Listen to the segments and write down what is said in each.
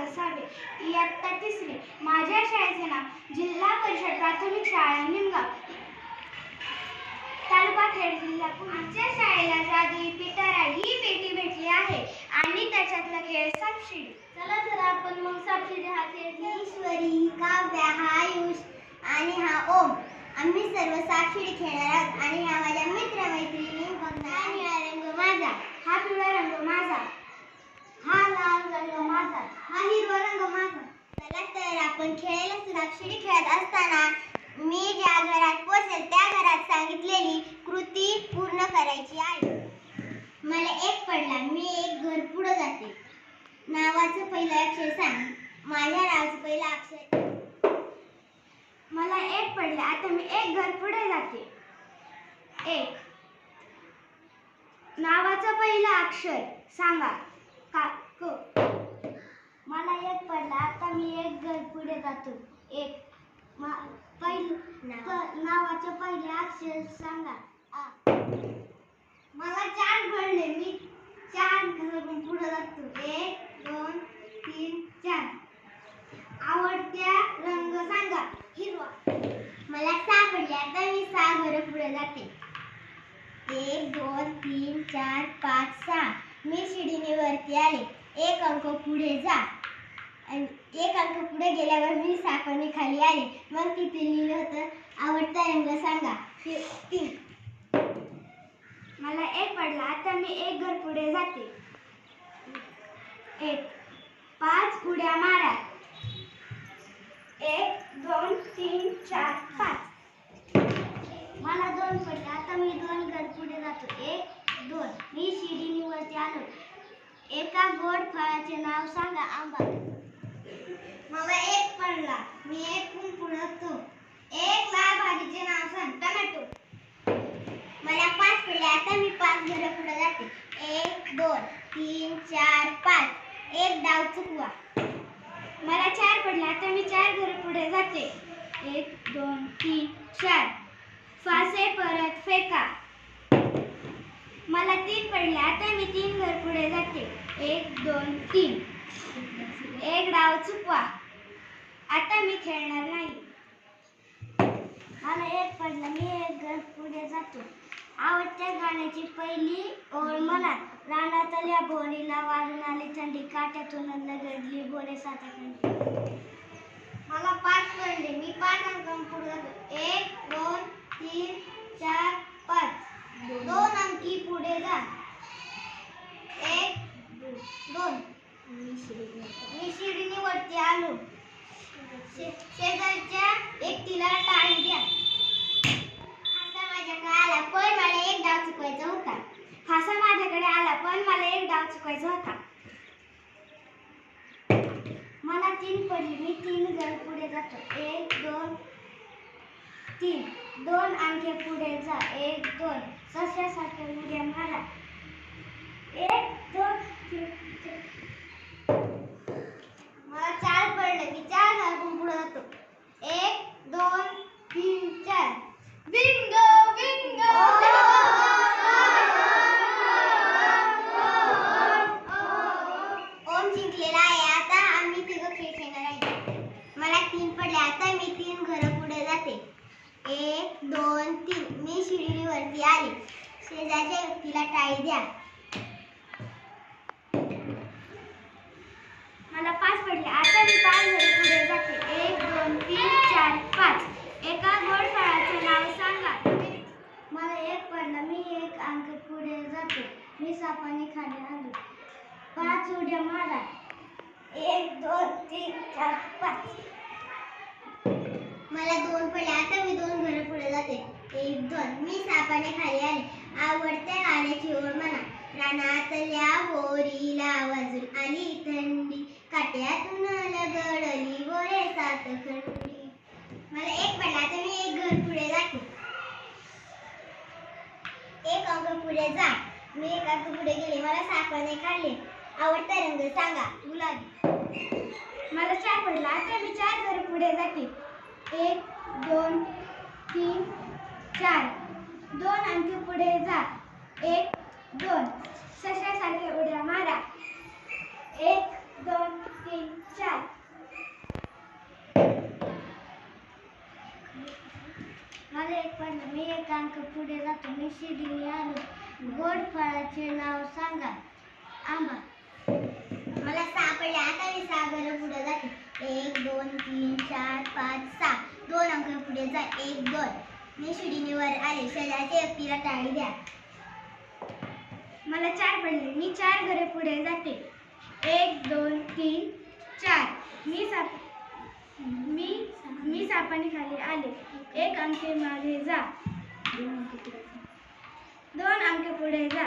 वसावे इयत्ता तिसरी माझ्या शाळेचे नाव जिल्हा परिषद प्राथमिक शाळा निमगाव. तालुका खेड जिल्हा. आमच्या शाळेला जादुई पिटारा ही पेटी भेटली आहे आणि त्याच्यातला खेळ सापशिडी. चला तर आपण मग सापशिडी हा खेळ ईश्वरी काव्या हा आयुष आणि हा ओम. आम्ही सर्व साक्षीडी खेळणार आहोत आणि ह्या माझ्या मित्रमैत्रिणी बघणार. हा निळा रंग माझा. हा पिवळा रंग माझा हा लाल रंग माझा हा हिरवा रंग माझा चला तर आपण खेळायला साक्षीडी खेळत असताना मी ज्या घरात पोचेल त्या घरात सांगितलेली कृती पूर्ण करायची आहे. मला एक पडला मी एक घर पुढं जाते. नावाचं पहिलं अक्षर सांग. माझ्या नावाचं पहिलं अक्षर. मला एक पडला आता मी एक घर पुढे जाते. एक. नावाचं पहिलं अक्षर सांगा का क मला एक पडला आता मी एक घर जातो. एक मा- पहिले अक्षर सांगा. आ. मला चार पडले मी चार घरातून पुढे जातो. एक दोन तीन चार. आवडत्या रंग सांगा. हिरवा. मला सहा पडले आता मी सहा घर पुढे जाते. एक दोन तीन चार पाच सहा. मी शिडीने वरती आले. एक अंक पुढे जा. आणि एक अंक पुढे गेल्यावर मी सापणे खाली आले. मग तिथे लिहिलं होतं. आवडता रंग सांगा. ते तीन. मला एक पडला. आता मी एक घर पुढे जाते. एक. पाच उड्या मारा. एक दोन तीन चार पाच. मला दोन पडले. आता मी दोन घर पुढे जातो. एक दोन. मी शिडीने वरती आलो. एका गोड फळाचे नाव सांगा. आंबा. मला एक पडला. मी एक कून पुढे एक लाल भाजीचे नाव सांग. टमॅटो. मला पाच पडले. आता मी पाच घर पुढे जाते. एक दोन तीन चार पाच. एक डाव चुकवा. मला चार पडले. आता मी चार घर पुढे जाते. एक दोन तीन चार. फासे परत फेका. मला तीन पडले. आता मी तीन घर पुढे जाते. एक दोन तीन. एक डाव चुकवा. आता मी खेळणार नाही. मला एक पडला मी एक घर पुढे जातो. आवडत्या गाण्याची पहिली ओळ म्हणा रानातल्या भोरीला वारून आली थंडी. काट्यातून लगडली भोरे साताखंडी मला पाच पडले मी पाच अंक पुढे जातो. एक दोन तीन चार पाच. दोन अंकी पुढे जा. एक दोन शेजारच्या व्यक्तीला टाळी द्या. हासा माझ्याकडे आला पण मला एक डाव चुकवायचा होता. हासा माझ्याकडे आला पण मला एक डाव चुकायचा होता. मला तीन पडली मी तीन गड पुढे जातो. एक दोन तीन. दोन अंके पुढे जा. एक दोन. सस्यासारखे उड्या मारा. एक दोन तीन चार. मला चार पडले मी चार घरातून पुढे जातो एक दोन तीन चार बिंगो ओम आहे. आता आम्ही तिघं खेळ खेळणार आहे. मला तीन पडले. आता मी तीन घरं पुढे जाते. एक दोन तीन. मी शिडीवरती आले. शेजारच्या व्यक्तीला टाळी द्या. मला पाच पडले. आता मी पाच घर पुढे जाते. एक दोन तीन चार पाच. एका गोड फळाचे नाव सांगा. मला एक पडला. मी एक अंक पुढे जातो. मी सापाने खाली आलो पाच उड्या मारा. एक दोन तीन चार पाच. मला दोन पडले. आता मी दोन घर पुढे जाते. एक दोन. मी सापाने खाली आले. आवडत्या गाण्याची ओढ म्हणा. रानातल्या होरीला वाजून आली थंडी. काट्यातून लगडली बोरे सात खंडी. मला एक पडला. आता मी एक घर पुढे जाते. एक अंक पुढे जा. मी एक अंक पुढे गेले. मला सापाने खाल्ले. आवडता रंग सांगा गुलाबी. मला चार पडला आता मी चार घर पुढे जाते. एक दोन तीन चार. दोन आणखी पुढे जा. एक दोन. सशासारखे उड्या मारा. एक दोन तीन चार. मला एक पण मी एक अंक पुढे जातो. मी शिडी आणि गोड फळाचे नाव सांगा. आंबा. चार घरं घर पुढे जाते. एक दोन तीन चार पाच सहा. दोन अंक पुढे जा. एक दोन. मी शिडीनीवर आले. शेजारच्या व्यक्तीला टाळी द्या. मला चार पडले. मी चार घरे पुढे जाते. एक दोन तीन चार. मी साप मी मी सापाने खाली आले. एक अंके मागे जा. दोन अंके पुढे जा.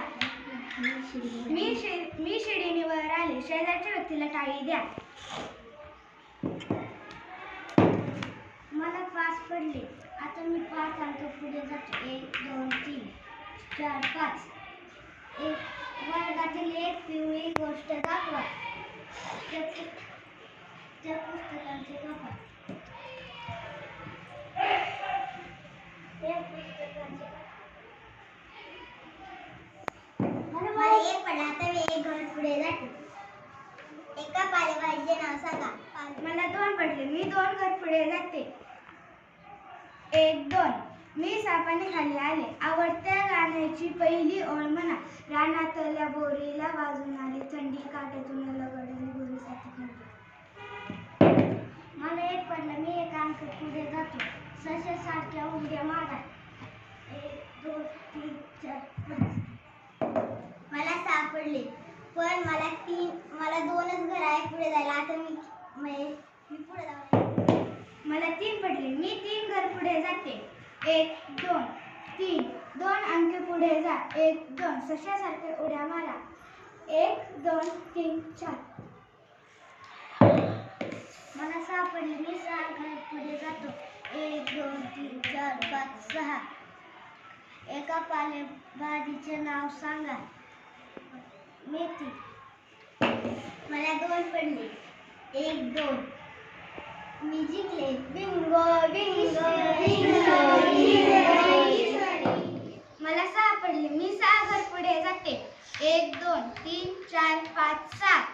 मी शे मी शिडीने वर आले. शेजारच्या व्यक्तीला टाळी द्या. मला पाच पडले. आता मी पाच आणतो पुढे जातो. एक दोन तीन चार पाच. एक वर्गातील एक पिवळी गोष्ट दाखवा. त्या पुस्तकांचे कपाट त्या पुस्तकांचे मला मला पडला आता वेळ घर पुढे जाते. एका पालेभाजीचे नाव सांगा. मला दोन पडले. मी दोन घर पुढे जाते. एक दोन. मी सापाने खाली आले. आवडत्या गाण्याची पहिली ओळ म्हणा. रानातल्या बोरीला वाजून आली. थंडी काट्यातून पडले. पण मला तीन मला दोनच घर आहे पुढे जायला. आता मी म्हणजे मी पुढे जाऊ मला तीन पडले. मी तीन घर पुढे जाते. एक दोन तीन. दोन अंक पुढे जा. एक दोन. सशासारखे उड्या मारा. एक दोन तीन चार. मला सहा पडले. मी सहा घर पुढे जातो. एक दोन तीन चार पाच सहा. एका पालेभाजीचे नाव सांगा. मेथी. मला दोन पडले एक दोन. मी जिंकले. बिंगो बिंगो बिंगो मला सहा पडले. मी सहा घर पुढे जाते. एक दोन तीन चार पाच सात.